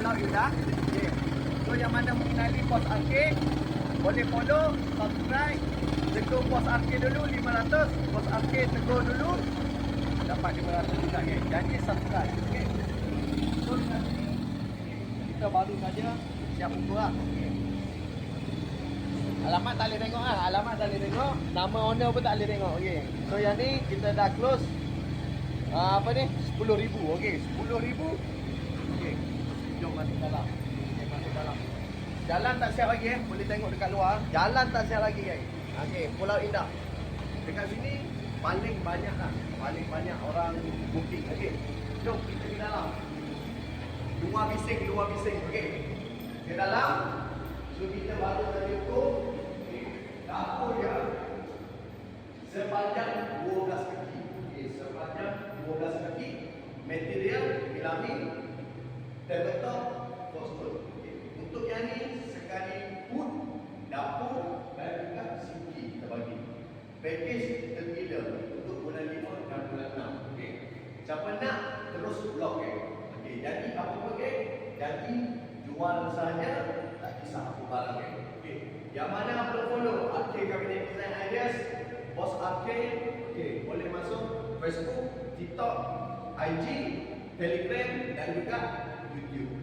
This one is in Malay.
Pulau Indah. Okay. So yang mana mengenali Pos Arcade boleh follow, subscribe. Tegur Pos Arcade dulu 500, Pos Arcade tegur dulu dapat 500 juga okay. Janji subscribe. Okay. So kita baru saja siap buka lah. Okay. Alamat tak boleh tengok lah. Alamat tak boleh tengok. Nama owner pun tak boleh tengok. Okay. So yang ni kita dah close uh, apa ni? 10,000. Okey, 10,000. Jom masuk dalam. Masuk dalam. Jalan tak siap lagi eh. Boleh tengok dekat luar. Jalan tak siap lagi guys. Okey, Pulau Indah. Dekat sini paling banyak lah. Paling banyak orang booking. Okey. Jom kita di dalam. Dua bising, dua bising. Okey. Ke dalam. So kita baru tadi. Okey. Dapur dia sepanjang 12 kaki. Okey, sepanjang 12 kaki. Material melamin terletak kostum. Okey. Untuk yang ni sekali pun dapur dan juga sinki kita bagi. Package terpilih untuk bulan 5 dan bulan 6. Okey. Siapa nak terus blok eh. Okey, jadi apa pakai? Jadi jual saja tak kisah apa barang eh. Okey. Yang mana perlu follow Arcade Cabinet Design Ideas, Boss Arcade. Okey, boleh masuk Facebook, TikTok, IG, Telegram dan juga YouTube. Okey